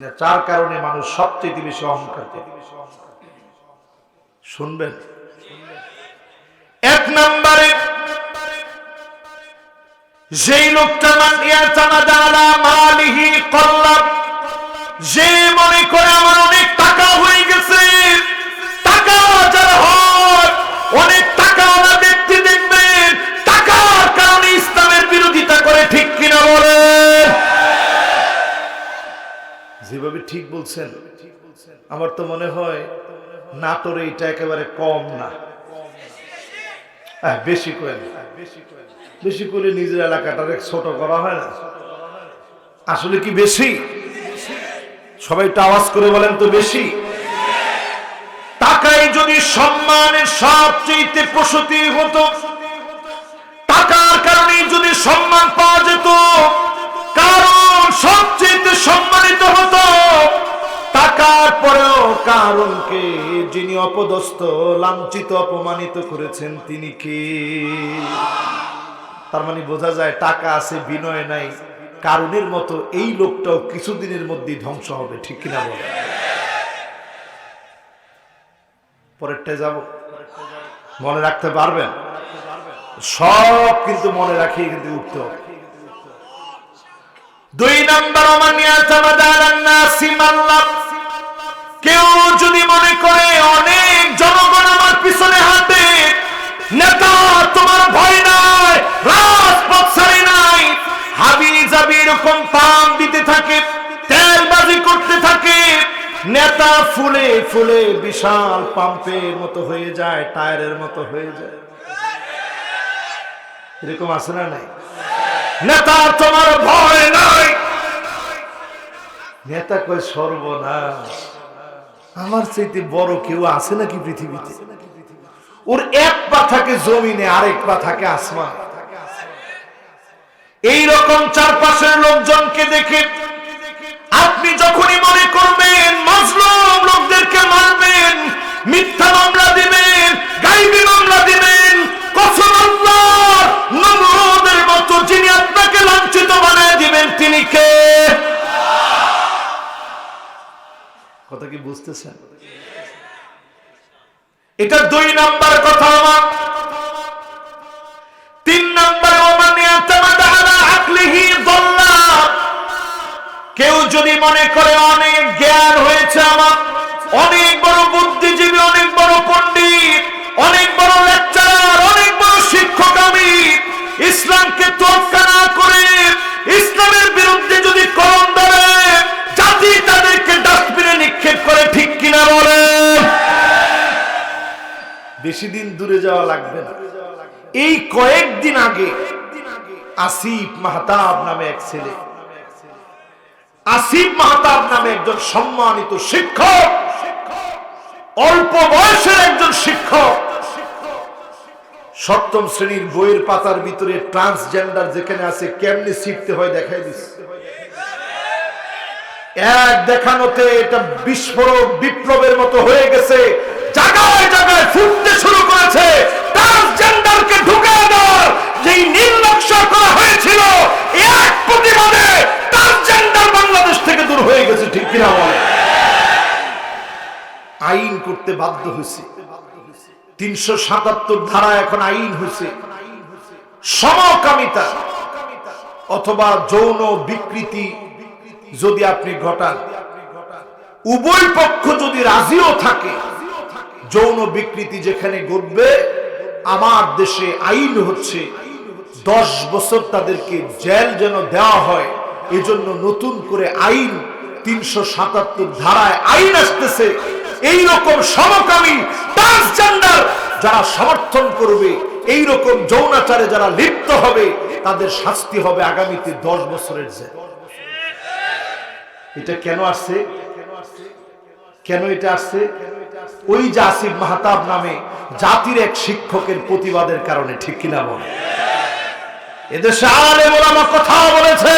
চার কারণে মানুষ সবচেয়ে বেশি অহংকার করে। শুনবেন? এক নম্বরে, যেই লোকটা মানিয়া চানা দাঁড়া মালিহি করলাম যে মনে করে আমার অনেক যেভাবে ঠিক বলছেন, আমার তো মনে হয় নাটোরে এটা একেবারে কম না। বেশি করে বেশি করে নিজের এলাকাটারে ছোট করা হয় না। আসলে কি বেশি? সবাই একটু আওয়াজ করে বলেন তো বেশি। টাকায় যদি সম্মানের সবচেয়ে প্রসূতি হতো, টাকার কারণে যদি সম্মান পাওয়া যেত, কারণ সবচেয়ে সম্মানিত হতো কারণকে যিনি অপদস্থ, লাঞ্ছিত, অপমানিত করেছেন, তিনি কে? তার মানে বোঝা যায় টাকা আছে, বিনয় নাই। কারণের মতো এই লোকটাও কিছুদিনের মধ্যেই ধ্বংস হবে, ঠিক কিনা বলে? পরেরটায় যাব। মনে রাখতে পারবেন? সব কিন্তু মনে রাখিয়ে কিন্তু উঠতে হবে। দুই নম্বর কেউ যদি মনে করে অনেক জনগণ আমার পিছনে হাঁটে, নেতা, তোমার ভয় নাই, রাজপথ ছাড়ি নাই হাবি জাবি এরকম পাম দিতে থাকে, তেলবাজি করতে থাকে, নেতা ফুলে ফুলে বিশাল পাম্পের মতো হয়ে যায়, টায়ারের মতো হয়ে যায়। এরকম আছে না নাই? নেতা, তোমার ভয় নাই। নেতা কয় সর্বনাশ। আমার চাইতে বড় কেউ আছে নাকি পৃথিবীতে? ওর এক পা থাকে জমিনে, আরেক পা থাকে আসমান। এই রকম চারপাশের লোকজনকে দেখে আপনি যখনই মনে করবেন মজলুম লোকদেরকে মারবেন মিথ্যা মামলা দিবেন, গাইবি মামলা দিবেন, কসম আল্লাহর নমরুদের মতো যিনি আপনাকে লাঞ্ছিত বানায় দিবেন, তিনি কে? কথা কি বুঝতেছেন? এটা দুই নাম্বার কথা আমার। তিন নাম্বার কেউ যদি মনে করে অনেক জ্ঞান হয়েছে আমার, অনেক বড় বুদ্ধিজীবী, অনেক বড় পণ্ডিত, অনেক বড় লেকচারার অনেক বড় শিক্ষক আমি, ইসলামকে তোয়াক্কা বেশি দিন দূরে যাওয়া লাগবে না। এই কয়েকদিন আগে আসিফ মাহতাব নামে এক ছেলে, আসিফ মাহতাব নামে একজন সম্মানিত শিক্ষক, অল্প বয়সের একজন শিক্ষক, সপ্তম শ্রেণির বইয়ের পাতার ভিতরে ট্রান্সজেন্ডার যেখানে আছে, কেমনি শিখতে হয় দেখাই দিচ্ছে এক দেখানোতে এটা বিস্ফোরক বিপ্লবের মতো হয়ে গেছে। জায়গায় জায়গায় ফুটতে শুরু করেছে ট্রান্সজেন্ডারকে ঢুকে দেওয়ার যেই নীল নকশা করা হয়েছিল, এক প্রতিবাদে ট্রান্সজেন্ডার বাংলাদেশ থেকে দূর হয়ে গেছে, ঠিক কিনা বলে আইন করতে বাধ্য হয়েছে। তিনশো সাতাত্তর ধারা এখন আইন হয়েছে। সমকামিতা অথবা যৌন বিকৃতি যদি আপনি ঘটান, উভয় পক্ষ যদি রাজিও থাকে যৌন বিকৃতি যেখানে ঘটবে, আমার দেশে আইন হচ্ছে, দশ বছর তাদেরকে জেল যেন দেওয়া হয়, এজন্য নতুন করে আইন, তিনশো সাতাত্তর ধারায় আইন আসতেছে। এই রকম সমকামী ট্রান্সজেন্ডার যারা সমর্থন করবে এই রকম যৌনাচারে যারা লিপ্ত হবে, তাদের শাস্তি হবে আগামীতে দশ বছরের জেল। এটা কেন আসছে? কেন এটা আসছে? ওই জাসিব মাহতাব নামে জাতির এক শিক্ষকের প্রতিবাদের কারণে, ঠিক কিনা বলে? এদেশে আলে ওলামা কথা বলেছে,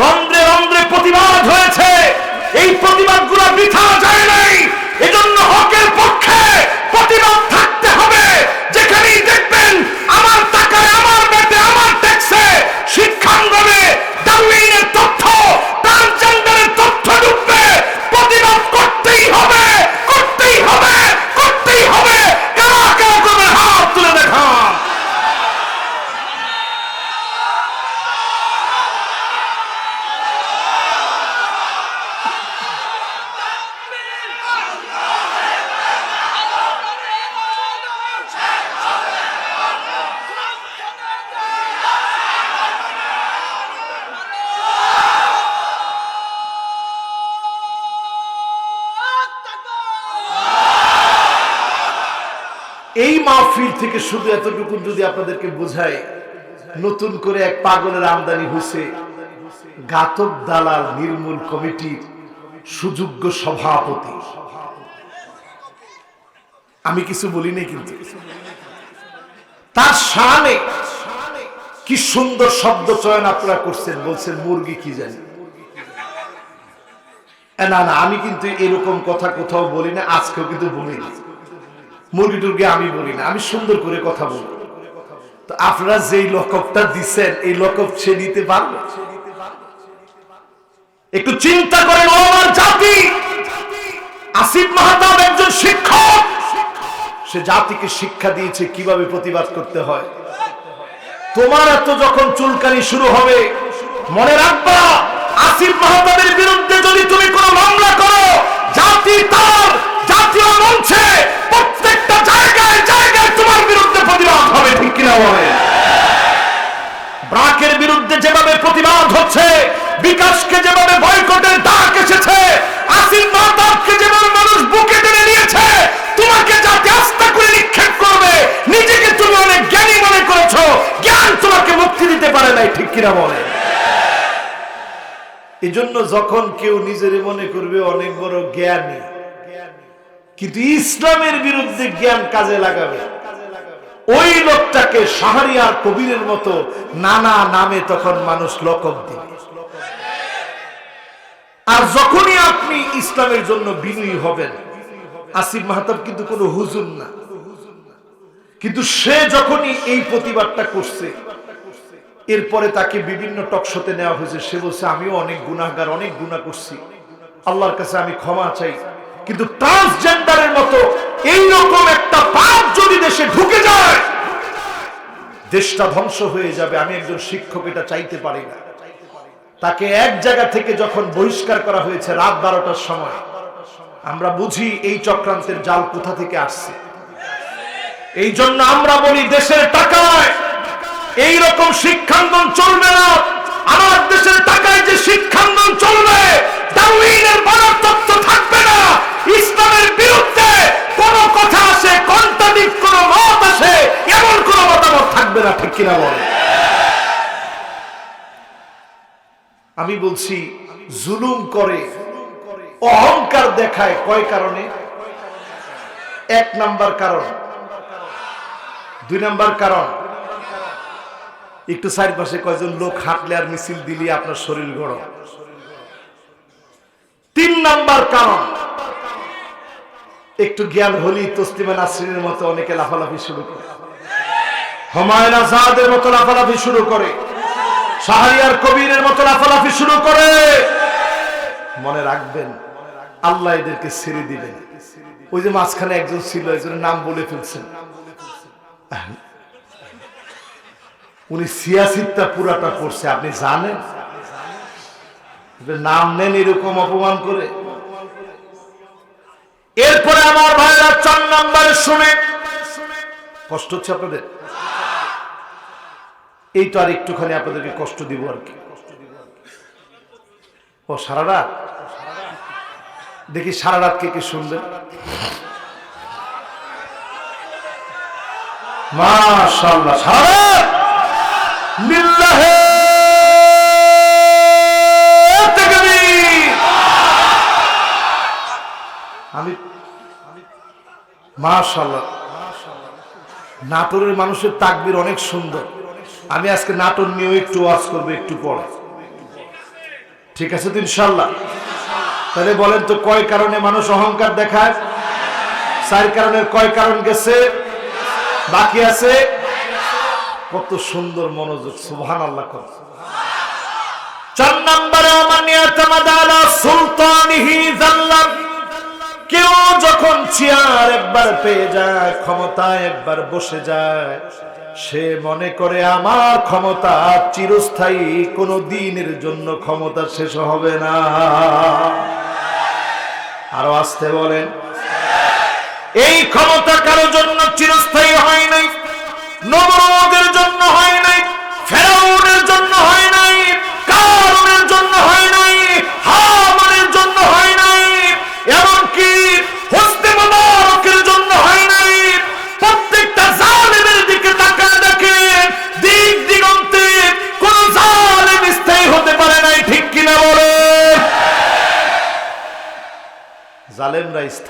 রন্ধ্রে রন্ধ্রে প্রতিবাদ হয়েছে। এই প্রতিবাদগুলা বৃথা যায় নাই। এজন্য হকের পক্ষে প্রতিবাদ থাকতে মাহফিল থেকে শুধু এতটুকু যদি আপনাদেরকে বোঝায় নতুন করে এক পাগলের আমদানি হয়েছে। ঘাতক দালাল, নির্মূল কমিটির সুযোগ্য সভাপতি। আমি কিছু বলিনি কিন্তু। তার সামনে কি সুন্দর শব্দ চয়ন আপনারা করছেন, বলছেন, মুরগি কি জানি? না না, আমি কিন্তু এরকম কথা কোথাও বলি না, আজকেও কিন্তু বলি না মুরগি টুরগি আমি বলি না, আমি সুন্দর করে কথা বলি। তো আপনারা যেই লকবটা দিচ্ছেন এই লকব সে নিতে পারবে? একটু চিন্তা করেন, ও আমার জাতি! আসিফ মাহাতাব একজন শিক্ষক। সে জাতিকে শিক্ষা দিয়েছে, কীভাবে প্রতিবাদ করতে হয়? তোমার এত যখন চুলকানি শুরু হবে, মনে রাখবা, আসিফ মাহতাবের বিরুদ্ধে যদি তুমি ব্রাকের বিরুদ্ধে যেভাবে প্রতিবাদ হচ্ছে, বিকাশকে যেভাবে বয়কটের ডাক এসেছে যেভাবে মানুষ বুকে টেনে নিয়েছে, তোমাকে যাতে আস্থা করে নিক্ষেপ করবে, নিজেকে তুমি অনেক জ্ঞানী মনে করেছ, জ্ঞান তোমাকে মুক্তি দিতে পারে নাই, ঠিক কিনা বলে? এজন্য যখন কেউ নিজের মনে করবে অনেক বড় জ্ঞানী, কিন্তু ইসলামের বিরুদ্ধে জ্ঞান কাজে লাগাবে। ওই লোকটাকে শাহরিয়ার কবিরের মতো নানা নামে তখন মানুষ লকব দিবে। আর যখনই আপনি ইসলামের জন্য বিনয়ী হবেন, আসিফ মাহতাব কিন্তু কোনো হুজুর না। কিন্তু সে যখনই এই প্রতিবাদটা করছে, এরপরে তাকে বিভিন্ন টকশোতে নেওয়া হয়েছে। সে বলছে, আমিও অনেক গুনাহগার, অনেক গুণা করছি। আল্লাহর কাছে আমি ক্ষমা চাই। কিন্তু ট্রান্সজেন্ডারের মতো এই রকম একটা পাপ যদি দেশে ঢুকে যায়, দেশটা ধ্বংস হয়ে যাবে। আমি একজন শিক্ষক, এটা চাইতে পারি না। তাকে এক জায়গা থেকে যখন বহিষ্কার করা হয়েছে রাত বারোটার সময়, আমরা বুঝি এই চক্রান্তের জাল কোথা থেকে আসছে। এই জন্য আমরা বলি, দেশের টাকায় এই রকম শিক্ষাঙ্গন চলবে না। আমার দেশের টাকায় যে শিক্ষাঙ্গন চলবে ডারউইনের বড় তত্ত্ব থাকবে না ইসলামের বিরুদ্ধে কোন কথা আসে কন্ট্রাডিক্ট কোন মত আসে এমন কোন মতামত থাকবে না ঠিক কিনা বলে আমি বলছি, জুলুম করে, অহংকার দেখায় কয় কারণে? এক নাম্বার কারণ। দুই নাম্বার কারণ। একটু চারিপাশে কয়জন লোক হাঁটলে আর মিছিল দিলে আপনার শরীর গরম। তিন নাম্বার কারণ। একটু জ্ঞান হলি তসলিমা নাসরিনের মতো অনেকে লাফালাফি শুরু করে। হুমায়ুন আজাদের মতো লাফালাফি শুরু করে। শাহরিয়ার কবিরের মতো লাফালাফি শুরু করে। মনে রাখবেন, আল্লাহ এদেরকে ছেড়ে দিবেন। ওই যে মাঝখানে একজন ছিল একজনের নাম বলে ফেলছেন। উনি সিয়াসিদটা পুরাটা করছে, আপনি জানেন? নাম নেন এরকম অপমান করে। এরপরে আমার ভাইরা চার নাম্বারে শুনে, কষ্ট হচ্ছে আপনাদের? এই তো আর একটুখানি আপনাদেরকে কষ্ট দিব আর কি। ও, সারা রাত? দেখি সারা রাত কে কে মাশাআল্লাহ, সারা নাটোরের মানুষের তাকবির অনেক সুন্দর। আমি আজকে নাটোর নিয়েও একটু ওয়াজ করব একটু পরে। ঠিক আছে তো ইনশাল্লাহ? তাহলে বলেন তো, কয় কারণে মানুষ অহংকার দেখায়? চার কারণের কয় কারণ গেছে? বাকি আছে? কত সুন্দর মনোযোগ সুবহান আল্লাহ কর। চার নম্বরে কেউ যখন চেয়ার একবার পেয়ে যায়, ক্ষমতায় একবার বসে যায় সে মনে করে আমার ক্ষমতা চিরস্থায়ী, কোনো দিনের জন্য ক্ষমতা শেষ হবে না। আরও আসতে বলেন। এই ক্ষমতা কারও জন্য চিরস্থায়ী হয় নাই, নবরোগের জন্য হয় নাই, ফেরাউনের জন্য হয়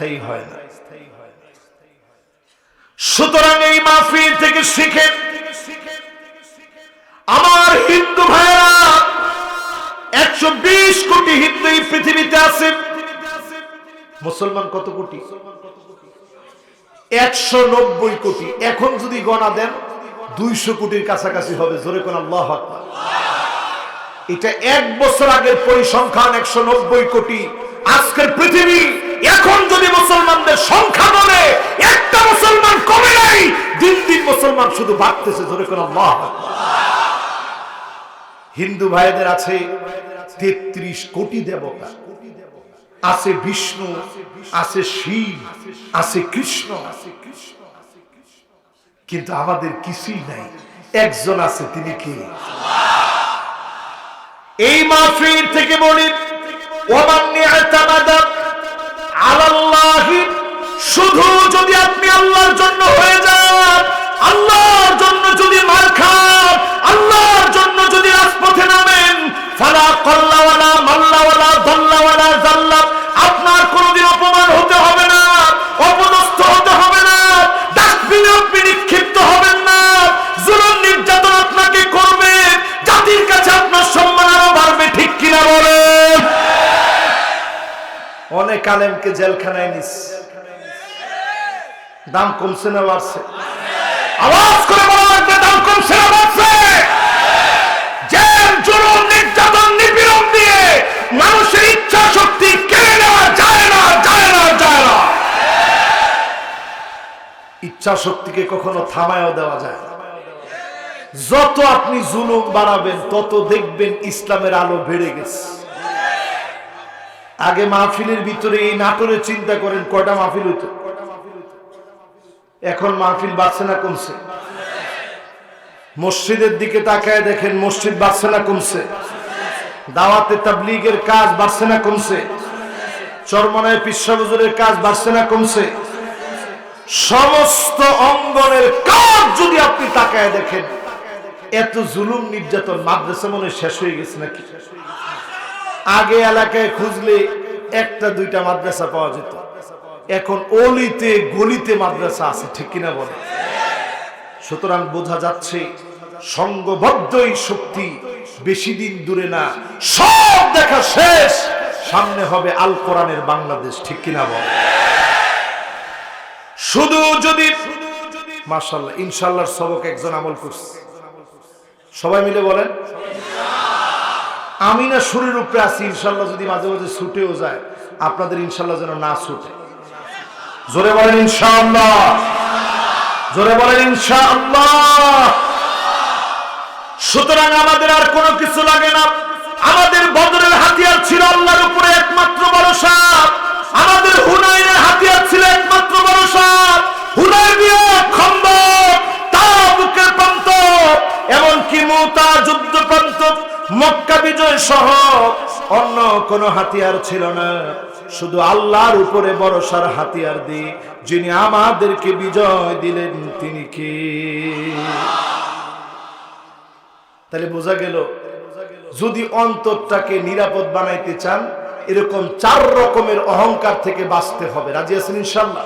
স্থায়ী হয় না। সুতরাং এই মাহফিল থেকে শিখে আমার হিন্দু ভাইরা একশো বিশ কোটি হিন্দু পৃথিবীতে আছে। মুসলমান কত কোটি? একশো নব্বই কোটি। এখন যদি গণা দেন, দুইশো কোটির কাছাকাছি হবে। জোরে কোন এটা এক বছর আগের পরিসংখ্যান, একশো নব্বই কোটি। আজকের পৃথিবী এখন যদি মুসলমানদের সংখ্যা বলে, একটা মুসলমান কমে নাই, দিন দিন মুসলমান শুধু বাড়তেছে, জোরে কোন হিন্দু ভাইদের আছে তেত্রিশ কোটি দেবতা। আছে বিষ্ণু, আছে শিব, আছে কৃষ্ণ। কিন্তু আমাদের কিছুই নাই। একজন আছে, তিনি কে? এই মাহফিল থেকে বলি ওমান নি'তামাদা আলাল্লাহি শুধু যদি আপনি আল্লাহর জন্য হয়ে যান আল্লাহর জন্য যদি মার খান আল্লাহর আলেমকে জেলখানায় নিস। দাম কমছে না বাড়ছে। আওয়াজ করে বলা দাম কমছে না বাড়ছে। ইচ্ছা শক্তিকে কখনো থামায়ও দেওয়া যায় যত আপনি জুলুম বাড়াবেন, তত দেখবেন ইসলামের আলো বেড়ে গেছে। আগে মাহফিলের ভিতরে এই নাটোরে চিন্তা করেন, কয়টা মাহফিল হইতো? এখন মাহফিল বাড়ছে না কমছে? মসজিদের দিকে তাকায় দেখেন মসজিদ বাড়ছে না কমছে। দাওয়াতে তাবলিগের কাজ বাড়ছে না কমছে। চরমনায় পিসাবজুরের কাজ বাড়ছে না কমছে। সমস্ত অঙ্গনের কাজ যদি আপনি তাকায় দেখেন, এত জুলুম নির্যাতন মাদ্রাসা মনে শেষ হয়ে গেছে নাকি? আগে এলাকায় খুঁজলে একটা, দুইটা মাদ্রাসা পাওয়া যেত। এখন অলিতে, গলিতে মাদ্রাসা আছে, ঠিক কিনা বলে? সুতরাং বোঝা যাচ্ছে, সঙ্গবদ্ধই শক্তি বেশি দিন দূরে না। সব দেখা শেষ। সামনে হবে আল কোরআনের বাংলাদেশ, ঠিক কিনা বলে? শুধু যদি মাশাল্লাহ ইনশাল্লাহর সবক একজন আমল করছে। সবাই মিলে বলেন? আমি না শরীর উপরে আছি, ইনশাল্লাহ যদি মাঝে মাঝে ছুটেও যায়, আপনাদের ইনশাল্লাহ যেন না ছুটে। জোরে বলেন ইনশাআল্লাহ। জোরে বলেন ইনশাআল্লাহ। সুতরাং আমাদের আর কোনো কিছু লাগে না। আমাদের বদরের হাতিয়ার ছিল আল্লাহর উপরে একমাত্র ভরসা। আমাদের হুনাইনের হাতিয়ার ছিল একমাত্র ভরসা। হুনাইবিয়া খন্দ তা তাবুকের প্রান্ত, এমনকি মুতা যুদ্ধ প্রান্ত। মক্কা বিজয় সহ অন্য কোনো হাতিয়ার ছিল না। শুধু আল্লাহর উপরে ভরসার হাতিয়ার দিয়ে যিনি আমাদেরকে বিজয় দিলেন, তিনি কে? তাহলে বোঝা গেল, যদি অন্তরটাকে নিরাপদ বানাইতে চান, এরকম চার রকমের অহংকার থেকে বাঁচতে হবে। রাজি আছেন ইনশাল্লাহ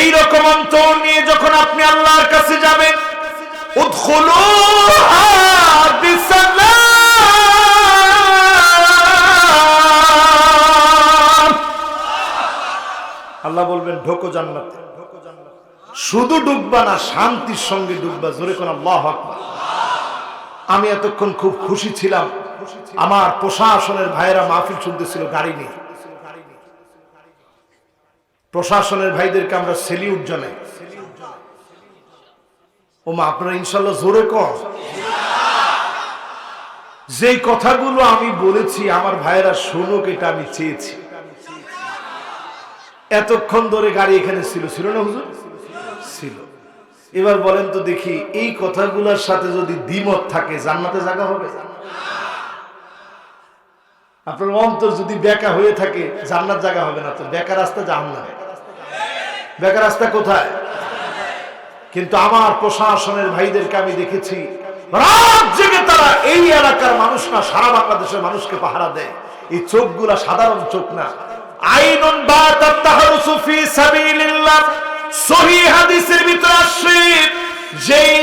এই রকম অন্তর নিয়ে যখন আপনি আল্লাহর কাছে যাবেন বিসালাম। আল্লাহ বলবেন, ঢোকো জান্নাতে। শুধু ডুববা না, শান্তির সঙ্গে ডুববা। জোরে কোন আমি এতক্ষণ খুব খুশি ছিলাম। আমার প্রশাসনের ভাইয়েরা মাহফিল শুনতেছিল গাড়ি নিয়ে। প্রশাসনের ভাইদেরকে আমরা সেলিউট জানাই। ও মা আপনারা ইনশাল্লাহ জোরে কর যেই কথাগুলো আমি বলেছি, আমার ভাইয়েরা শুনুক, এটা আমি চেয়েছি। এতক্ষণ ধরে গাড়ি এখানে ছিল। ছিল না হুজুর? ছিল। এবার বলেন তো দেখি, এই কথাগুলোর সাথে যদি দ্বিমত থাকে, জান্নাতে জায়গা হবে? আপনার অন্তর যদি বেকা হয়ে থাকে, জান্নাত জায়গা হবে না তো। বেকার রাস্তা জাহান্নাম। বেকার রাস্তা কোথায়? কিন্তু আমার প্রশাসনের ভাইদেরকে আমি দেখেছি রাত জেগে তারা এই এলাকার মানুষ না সারা বাংলাদেশের মানুষকে পাহারা দেয়। এই চোখগুলা সাধারণ চোখ না। আইনুন বাদাতাহরুসু ফি যেই